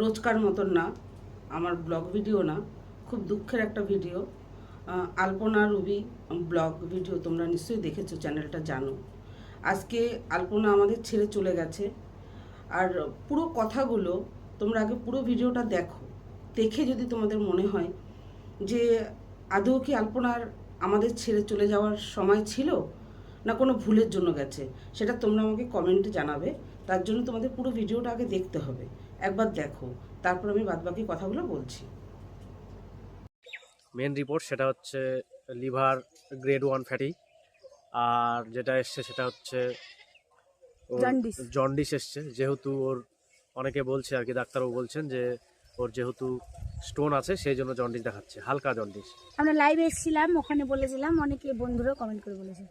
রোজকার মতন না, আমার ব্লগ ভিডিও না, খুব দুঃখের একটা video. Alpana Ruby blog video তোমরা নিশ্চয়ই দেখেছ, চ্যানেলটা জানো। আজকে আলপনা আমাদের ছেড়ে চলে গেছে। আর পুরো কথাগুলো তোমরা আগে পুরো ভিডিওটা দেখো। দেখে যদি তোমাদের মনে হয় যে আদৌ কি আলপনার আমাদের ছেড়ে চলে যাওয়ার সময় ছিল, না কোনো ভুলের জন্য গেছে, সেটা তোমরা আমাকে কমেন্টে জানাবে। তার জন্য তোমাদের পুরো ভিডিওটা আগে দেখতে হবে। একবার দেখো তারপর আমি বাদবাকি কথাগুলো বলছি। মেন রিপোর্ট সেটা হচ্ছে লিভার গ্রেড ওয়ান ফ্যাটি আর যেটা এসছে সেটা হচ্ছে জন্ডিস। এসছে। যেহেতু ওর অনেকে বলছে আর কি ডাক্তারবাবু বলছেন যে ওর যেহেতু স্টোন আছে সেই জন্য জন্ডিস দেখাচ্ছে হালকা জন্ডিস আমরা লাইভে এসেছিলাম ওখানে বলেছিলাম অনেকে বন্ধুরাও কমেন্ট করে বলেছে।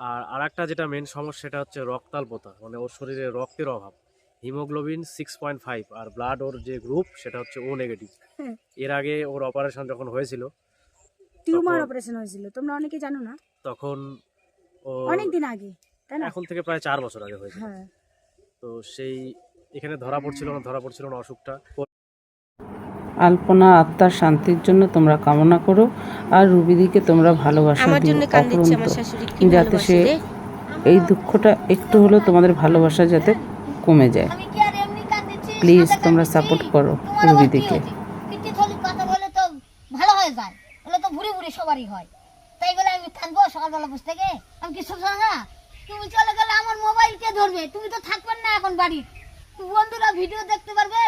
আর আরেকটা যেটা মেন সমস্যা সেটা হচ্ছে রক্তাল্পতা মানে ওর শরীরে রক্তের অভাব। হিমোগ্লোবিন সিক্স পয়েন্ট ফাইভ আর ব্লাড ওর যে গ্রুপ সেটা হচ্ছে ও নেগেটিভ হ্যাঁ। এর আগে ওর অপারেশন যখন হয়েছিল টিউমার অপারেশন হয়েছিল। তোমরা অনেকে জানো না? তখন ও অনেক দিন আগে তাই না? এখন থেকে প্রায় চার বছর আগে হয়েছিল। হ্যাঁ। তো সেই এখানে ধরা পড়ছিল না ধরা পড়ছিল না অসুখটা। আলপনা আত্মার শান্তির জন্য তোমরা কামনা করো আর রুবিদিকে তোমরা ভালোবাসা আমার দিও জন্য কান্দিচ্ছে আমার অফুরন্ত। শাশুড়ি কি যাতে সে এই দুঃখটা একটু হলেও তোমাদের ভালোবাসা যাতে কমে যায়। আমি কি আর এমনি কাঁদতেছি প্লিজ তোমরা সাপোর্ট করো রুবিদিকে। ভালো হয়ে যায়। ওগুলো তো ভুড়ি ভুড়ি সবারই হয়। তাই বলে আমি কাঁদবো সকালবেলা বসে থেকে। আমি কি না তুমি চলে গেলে আমার মোবাইল কে ধরবে? তুমি তো থাকবেন না এখন বাড়ি বন্ধুরা ভিডিও দেখতে পারবে?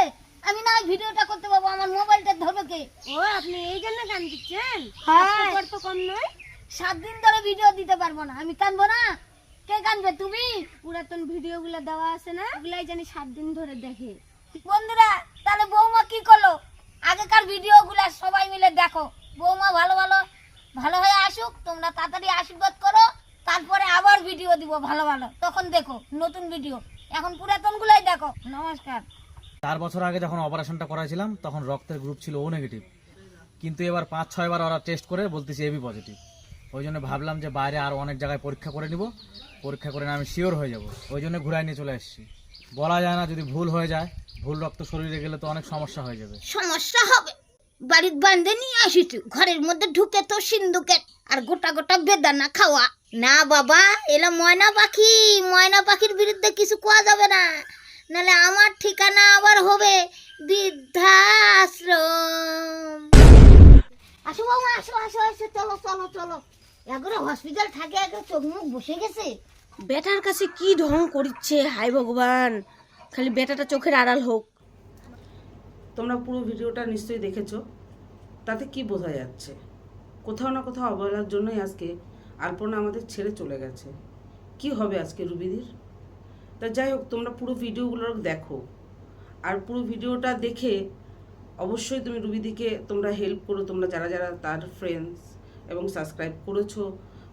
আমি না ভিডিওটা করতে পারব আমার মোবাইলটা ধরবে কে? ও আপনি এই জন্য গান দিচ্ছেন? হ্যাঁ। তো কম নয়। সাত দিন ধরে ভিডিও দিতে পারব না আমি কানবো না। কে কাঁদবে তুমি? পুরাতন ভিডিও গুলো দেওয়া আছে না? ওগুলাই জানি সাত দিন ধরে দেখে। বন্ধুরা তাহলে বৌমা কি করল? আগেকার ভিডিও গুলা সবাই মিলে দেখো। বৌমা ভালো ভালো। ভালো হয়ে আসুক তোমরা তাড়াতাড়ি আশীর্বাদ করো। তারপরে আবার ভিডিও দিব ভালো ভালো। তখন দেখো নতুন ভিডিও। এখন পুরাতন গুলাই দেখো। নমস্কার। চার বছর আগে যখন অপারেশনটা করাইছিলাম, তখন রক্তের গ্রুপ ছিল ও নেগেটিভ কিন্তু এবার পাঁচ ছয়বার ওরা টেস্ট করে বলতেছে এবি পজিটিভ ওই জন্য ভাবলাম যে বাইরে আর অনেক জায়গায় পরীক্ষা করে নিব। পরীক্ষা করে আমি শিওর হয়ে যাব। ওই জন্য ঘুরাই নিয়ে চলে এসেছি। বলা যায় না যদি ভুল হয়ে যায়, ভুল রক্ত শরীরে গেলে তো অনেক সমস্যা হয়ে যাবে। সমস্যা হবে। বাড়ির বান্ধে নিয়ে আসিস ঘরের মধ্যে ঢুকে তো সিন্ধুকে আর গোটা গোটা বেদানা খাওয়া। না বাবা, এলা ময়না পাখি। ময়না পাখির বিরুদ্ধে কিছু কোয়া যাবে না। নালে আমার ঠিকানা আবার হবে বৃদ্ধাশ্রম। আসো বাবা আসো আসো আসো চলো চলো চলো। একবারে হসপিটাল থাকে একবারে চোখ মুখ বসে গেছে। বেটার কাছে কি ঢং করিচ্ছে? হাই ভগবান। খালি বেটাটা চোখের আড়াল হোক। তোমরা পুরো ভিডিওটা নিশ্চয়ই দেখেছ। তাতে কি বোঝা যাচ্ছে? কোথাও না কোথাও অবহেলার জন্যই আজকে আলপনা আমাদের ছেড়ে চলে গেছে। কি হবে আজকে রুবিদির? তা যাই হোক, তোমরা পুরো ভিডিওগুলো দেখো। আর পুরো ভিডিওটা দেখে অবশ্যই তুমি রুবিদিকে তোমরা হেল্প করো, তোমরা যারা যারা তার ফ্রেন্ডস এবং সাবস্ক্রাইব করেছ,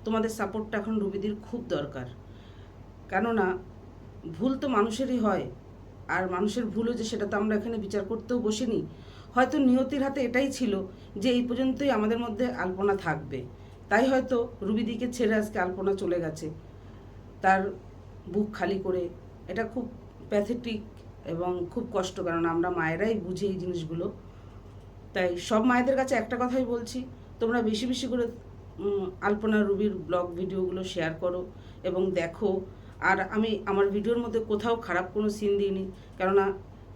তোমাদের সাপোর্টটা এখন রুবিদির খুব দরকার। কেননা, ভুল তো মানুষেরই হয়, আর মানুষের ভুলও যে সেটা তো আমরা এখানে বিচার করতেও বসিনি। হয়তো নিয়তির হাতে এটাই ছিল যে এই পর্যন্তই আমাদের মধ্যে আলপনা থাকবে। তাই হয়তো রুবিদিকে ছেড়ে আজকে আলপনা চলে গেছে। তার বুক খালি করে, এটা খুব প্যাথেটিক এবং খুব কষ্ট, কারণ আমরা মায়েরাই বুঝি এই জিনিসগুলো। তাই সব মায়েদের কাছে একটা কথাই বলছি, তোমরা বেশি বেশি করে আলপনা রুবির ব্লগ ভিডিওগুলো শেয়ার করো এবং দেখো। আর আমি আমার ভিডিওর মধ্যে কোথাও খারাপ কোনো সিন দিইনি, কেননা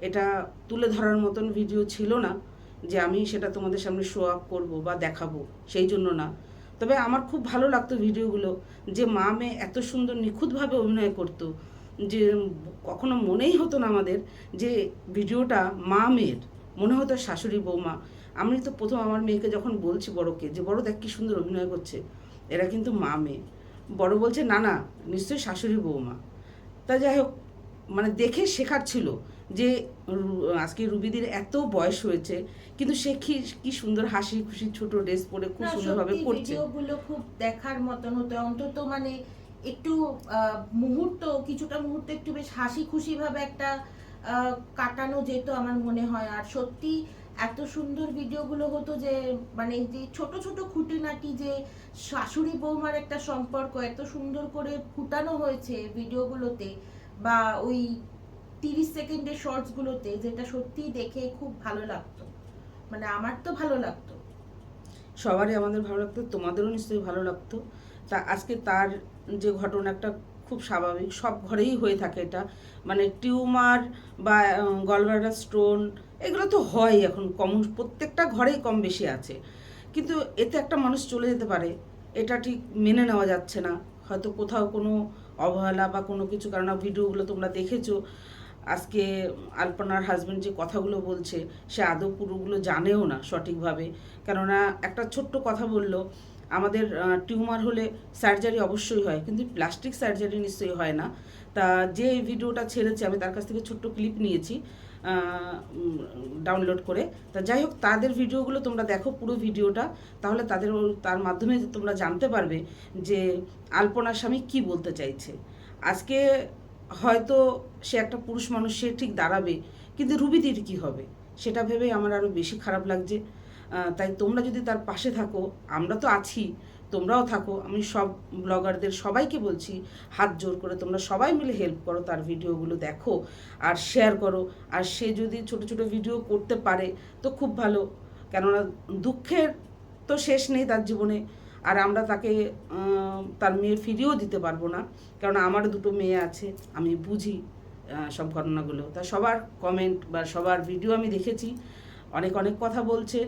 এটা তুলে ধরার মতন ভিডিও ছিল না যে আমি সেটা তোমাদের সামনে শো আপ করব বা দেখাবো, সেই জন্য না। তবে আমার খুব ভালো লাগতো ভিডিওগুলো, যে মা মেয়ে এত সুন্দর নিখুঁতভাবে অভিনয় করতো, যে কখনো মনেই হতো না আমাদের যে ভিডিওটা মা মেয়ের, মনে হতো শাশুড়ি বৌমা। আমি তো প্রথম আমার মেয়েকে যখন বলছি বড়কে, যে বড় দেখ কি সুন্দর অভিনয় করছে, এরা কিন্তু মা মেয়ে। বড় বলছে, না না, নিশ্চয়ই শাশুড়ি বৌমা। তা যাই হোক মানে দেখে শেখার ছিল। যে আজকে রুবিদির এত বয়স হয়েছে কিন্তু সে কি কি সুন্দর হাসি খুশি ছোট ড্রেস পরে খুব সুন্দরভাবে করছে। ভিডিওগুলো খুব দেখার মতন হতো। অন্তত মানে একটু মুহূর্ত কিছুটা মুহূর্ত একটু বেশ হাসি খুশি ভাবে একটা কাটানো যেত আমার মনে হয়। আর সত্যি এত সুন্দর ভিডিওগুলো হতো যে মানে যে ছোট ছোট খুঁটিনাটি যে শাশুড়ি বৌমার একটা সম্পর্ক এত সুন্দর করে ফুটানো হয়েছে ভিডিওগুলোতে বা ওই তিরিশ সেকেন্ডের শর্টসগুলোতে যেটা সত্যিই দেখে খুব ভালো লাগতো। মানে আমার তো ভালো লাগতো। সবারই আমাদের ভালো লাগতো, তোমাদেরও নিশ্চয়ই ভালো লাগতো। তা আজকে তার যে ঘটনাটা খুব স্বাভাবিক, সব ঘরেই হয়ে থাকে এটা। মানে টিউমার বা গলব্লাডার স্টোন এগুলো তো হয় এখন কমন প্রত্যেকটা ঘরেই কম বেশি আছে। কিন্তু এতে একটা মানুষ চলে যেতে পারে, এটা ঠিক মেনে নেওয়া যাচ্ছে না। হয়তো কোথাও কোনো অবহেলা বা কোনো কিছু, কারণ ভিডিওগুলো তোমরা দেখেছ। আজকে আলপনার হাজব্যান্ড যে কথাগুলো বলছে, সে আদৌ পুরোগুলো জানেও না সঠিকভাবে। কেননা একটা ছোট্ট কথা বলল, আমাদের টিউমার হলে সার্জারি অবশ্যই হয়, কিন্তু প্লাস্টিক সার্জারি নিশ্চয়ই হয় না। তা যে ভিডিওটা ছেড়েছে, আমি তার কাছ থেকে ছোট্ট ক্লিপ নিয়েছি ডাউনলোড করে। তা যাই হোক, তাদের ভিডিওগুলো তোমরা দেখো পুরো ভিডিওটা, তাহলে তাদের তার মাধ্যমে তোমরা জানতে পারবে যে আলপনার স্বামী কী বলতে চাইছে। আজকে হয়তো সে একটা পুরুষ মানুষ, সে ঠিক দাঁড়াবে, কিন্তু রুবিদির কি হবে? সেটা ভেবে আমার আরও বেশি খারাপ লাগছে। তাই তোমরা যদি তার পাশে থাকো, আমরা তো আছি, তোমরাও থাকো, আমি সব ব্লগারদের সবাইকে বলছি, হাত জোর করে তোমরা সবাই মিলে হেল্প করো তার ভিডিওগুলো দেখো আর শেয়ার করো। আর সে যদি ছোট ছোট ভিডিও করতে পারে, তো খুব ভালো। কেননা দুঃখের তো শেষ নেই তার জীবনে। আর আমরা তাকে তার মেয়ে ফিরিয়েও দিতে পারব না। কারণ আমার দুটো মেয়ে আছে, আমি বুঝি সব ঘটনাগুলো। তা সবার কমেন্ট বা সবার ভিডিও আমি দেখেছি, অনেক অনেক কথা বলছে,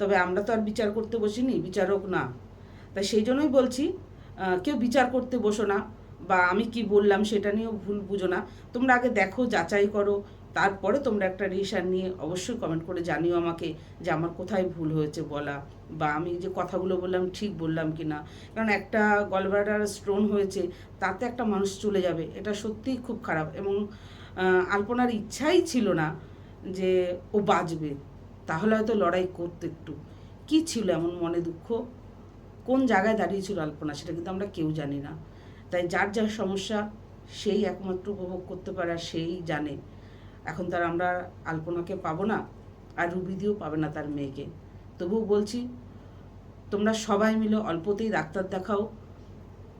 তবে আমরা তো আর বিচার করতে বসিনি, বিচারক না। তাই সেই জন্যই বলছি কেউ বিচার করতে বসো না, বা আমি কি বললাম সেটা নিয়েও ভুল বুঝো না। তোমরা আগে দেখো, যাচাই করো তারপরে তোমরা একটা রিসান নিয়ে অবশ্যই কমেন্ট করে জানিও আমাকে যে আমার কোথায় ভুল হয়েছে বলা বা আমি যে কথাগুলো বললাম ঠিক বললাম কি না কারণ একটা গলব্লাডার স্টোন হয়েছে, তাতে একটা মানুষ চলে যাবে, এটা সত্যিই খুব খারাপ। এবং আলপনার ইচ্ছাই ছিল না যে ও বাঁচবে। তাহলে হয়তো লড়াই করতো একটু। কি ছিল এমন মনে দুঃখ? কোন জায়গায় দাঁড়িয়েছিল আলপনা সেটা কিন্তু আমরা কেউ জানি না। তাই যার যার সমস্যা, সেই একমাত্র উপভোগ করতে পারে আর সেই জানে। এখন তার আমরা আলপনাকে পাবো না, আর রুবিদিও পাবে না তার মেয়েকে। তবুও বলছি, তোমরা সবাই মিলে অল্পতেই ডাক্তার দেখাও।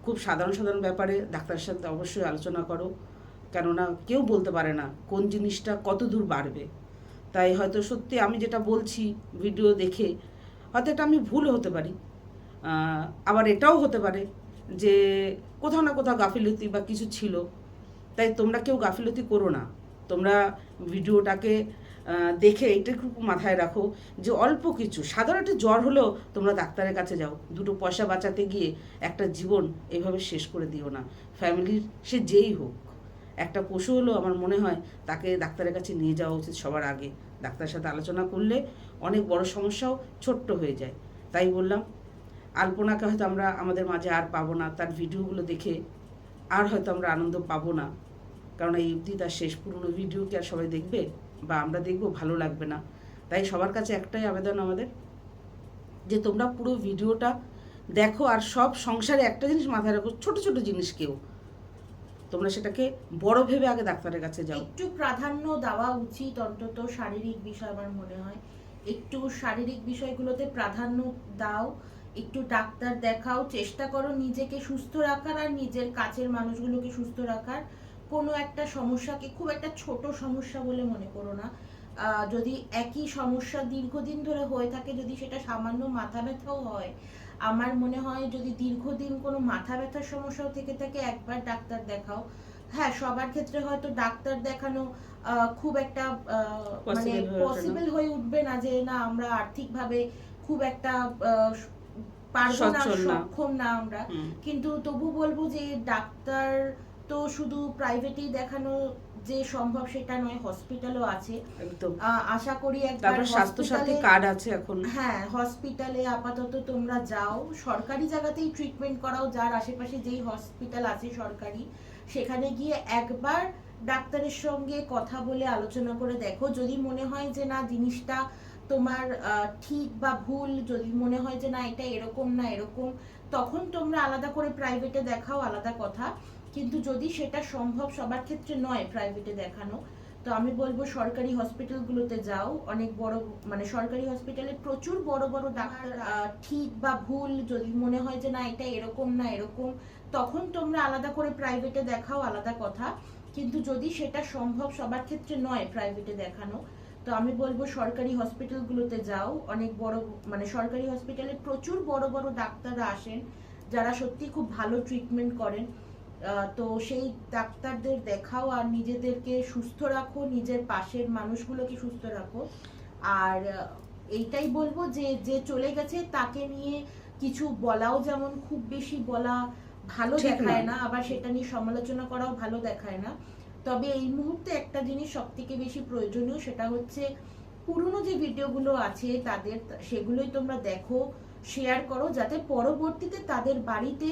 খুব সাধারণ সাধারণ ব্যাপারে ডাক্তারের সাথে অবশ্যই আলোচনা করো। কেননা কেউ বলতে পারে না কোন জিনিসটা কত দূর বাড়বে। তাই হয়তো সত্যি আমি যেটা বলছি ভিডিও দেখে, হয়তো এটা আমি ভুল হতে পারি। আবার এটাও হতে পারে যে কোথাও না কোথাও গাফিলতি বা কিছু ছিল। তাই তোমরা কেউ গাফিলতি করো না। তোমরা ভিডিওটাকে দেখে এইটুকু মাথায় রাখো যে অল্প কিছু, সাধারণ একটা জ্বর হলেও তোমরা ডাক্তারের কাছে যাও। দুটো পয়সা বাঁচাতে গিয়ে একটা জীবন এভাবে শেষ করে দিও না। ফ্যামিলির সে যেই হোক। একটা পশু হলেও আমার মনে হয় তাকে ডাক্তারের কাছে নিয়ে যাওয়া উচিত সবার আগে। ডাক্তারের সাথে আলোচনা করলে অনেক বড় সমস্যাও ছোট্ট হয়ে যায়। তাই বললাম, আলপনাকে হয়তো আমরা আমাদের মাঝে আর পাবো না, তার ভিডিওগুলো দেখে আর হয়তো আমরা আনন্দ পাবো না। কারণ এই অবধি তার শেষ পুরনো ভিডিও কি আর সবাই দেখবে? বা আমরা দেখব, ভালো লাগবে না। তাই সবার কাছে একটাই আবেদন আমাদের, যে তোমরা পুরো ভিডিওটা দেখো আর সব সংসারে একটা জিনিস মাথায় রাখো, ছোট ছোট জিনিস কেউ। তোমরা সেটাকে বড় ভেবে আগে ডাক্তারের কাছে যাও। একটু প্রাধান্য দেওয়া উচিত, অন্তত শারীরিক বিষয় আমার মনে হয়। একটু শারীরিক বিষয়গুলোতে প্রাধান্য দাও, একটু ডাক্তার দেখাও, চেষ্টা করো নিজেকে সুস্থ রাখার আর নিজের কাছের মানুষগুলোকে সুস্থ রাখার। কোনো একটা সমস্যাকে খুব একটা ছোট সমস্যা বলে মনে করো না। যদি একই সমস্যা দীর্ঘদিন ধরে হয়ে থাকে যদি সেটা সামান্য মাথা ব্যথাও হয় আমার মনে হয় যদি দীর্ঘদিন কোনো মাথা ব্যথার সমস্যাও থেকে থাকে একবার ডাক্তার দেখাও। হ্যাঁ সবার ক্ষেত্রে হয়তো ডাক্তার দেখানো আহ, খুব একটা আহ, মানে। পসিবল হয়ে উঠবে না যে না আমরা আর্থিকভাবে খুব একটা আহ, পারব না সক্ষম না আমরা। কিন্তু তবু বলব যে ডাক্তার তো শুধু প্রাইভেটেই দেখানো যে সম্ভব সেটা নয় হসপিটালও আছে। আশা করি একবার স্বাস্থ্য সাথী কার্ড আছে এখন। হ্যাঁ হসপিটালে আপাতত তোমরা যাও। সরকারি জায়গাতেই ট্রিটমেন্ট করাও যার আশেপাশে যেই হসপিটাল আছে সরকারি সেখানে গিয়ে একবার ডাক্তারের সঙ্গে কথা বলে আলোচনা করে দেখো। যদি মনে হয় যে না জিনিসটা তোমার ঠিক বা ভুল যদি মনে হয় যে না এটা এরকম না এরকম তখন তোমরা আলাদা করে প্রাইভেটে দেখাও আলাদা কথা। কিন্তু যদি সেটা সম্ভব সবার ক্ষেত্রে নয় প্রাইভেটে দেখানো, তো আমি বলব সরকারি হসপিটালগুলোতে যাও। অনেক বড় মানে সরকারি হসপিটালে প্রচুর বড় বড় ডাক্তার ঠিক বা ভুল যদি মনে হয় যে না, এটা এরকম না এরকম, তখন তোমরা আলাদা করে প্রাইভেটে দেখাও, আলাদা কথা। কিন্তু যদি সেটা সম্ভব সবার ক্ষেত্রে নয় প্রাইভেটে দেখানো, তো আমি বলব সরকারি হসপিটালগুলোতে যাও। অনেক বড় মানে সরকারি হসপিটালে প্রচুর বড় বড় ডাক্তাররা আসেন, যারা সত্যি খুব ভালো ট্রিটমেন্ট করেন। তো সেই ডাক্তারদের দেখাও আর নিজেদেরকে সুস্থ রাখো নিজের পাশের মানুষগুলোকে সুস্থ রাখো। আর এইটাই বলব যে যে চলে গেছে তাকে নিয়ে কিছু বলাও যেমন খুব বেশি বলা ভালো দেখায় না আবার সেটা নিয়ে সমালোচনা করাও ভালো দেখায় না। তবে এই মুহূর্তে একটা জিনিস সব থেকে বেশি প্রয়োজনীয় সেটা হচ্ছে পুরনো যে ভিডিওগুলো আছে তাদের সেগুলোই তোমরা দেখো শেয়ার করো যাতে পরবর্তীতে তাদের বাড়িতে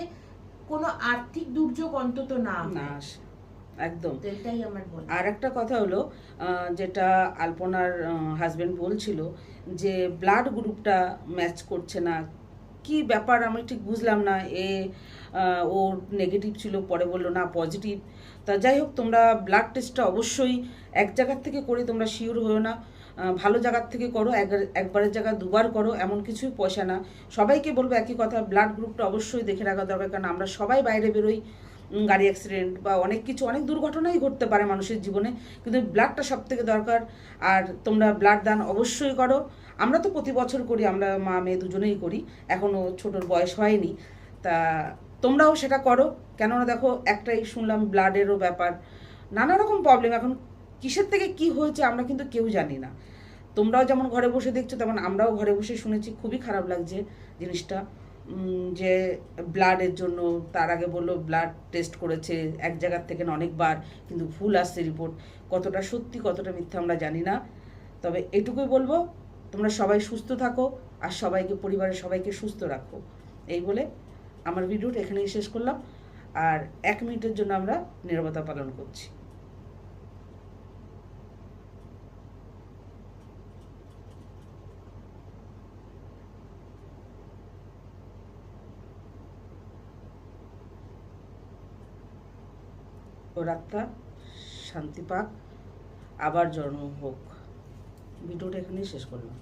কোনো আর্থিক দুর্যোগ অন্তত না। না আসে। একদম। এটাই আমার আর একটা কথা হলো যেটা আলপনার হাজবেন্ড বলছিল যে ব্লাড গ্রুপটা ম্যাচ করছে না। কি ব্যাপার আমি ঠিক বুঝলাম না। এ ওর নেগেটিভ ছিল পরে বলল না পজিটিভ তা যাই হোক তোমরা ব্লাড টেস্টটা অবশ্যই এক জায়গার থেকে করে তোমরা শিওর হয়েও না। ভালো জায়গার থেকে করো, এক- একবারের জায়গায় দুবার করো, এমন কিছুই পয়সা না। সবাইকে বলব একই কথা ব্লাড গ্রুপটা অবশ্যই দেখে রাখা দরকার, কারণ আমরা সবাই বাইরে বেরোই গাড়ি অ্যাক্সিডেন্ট বা অনেক কিছু, অনেক দুর্ঘটনাই ঘটতে পারে মানুষের জীবনে, কিন্তু ব্লাডটা সব থেকে দরকার। আর তোমরা ব্লাড দান অবশ্যই করো। আমরা তো প্রতি বছর করি, আমরা মা, মেয়ে দুজনেই করি এখনও ছোটোর বয়স হয়নি। তা তোমরাও সেটা করো। কেননা দেখো, একটাই শুনলাম ব্লাডেরও ব্যাপার, নানা রকম প্রবলেম এখন কিসের থেকে কি হয়েছে আমরা কিন্তু কেউ জানি না। তোমরাও যেমন ঘরে বসে দেখছ, তেমন আমরাও ঘরে বসে শুনেছি, খুবই খারাপ লাগছে জিনিসটা। যে ব্লাডের জন্য, তার আগে বলল ব্লাড টেস্ট করেছে এক জায়গার থেকে অনেকবার, কিন্তু ভুল আসছে রিপোর্ট কতটা সত্যি, কতটা মিথ্যা আমরা জানি না। তবে এটুকুই বলব, তোমরা সবাই সুস্থ থাকো আর সবাইকে, পরিবারের সবাইকে সুস্থ রাখো। এই বলে আমার ভিডিওটা এখানেই শেষ করলাম। আর এক মিনিটের জন্য আমরা নীরবতা পালন করছি। ওর শান্তি পাক আবার জন্ম হোক। ভিডিওটা এখানেই শেষ করলাম।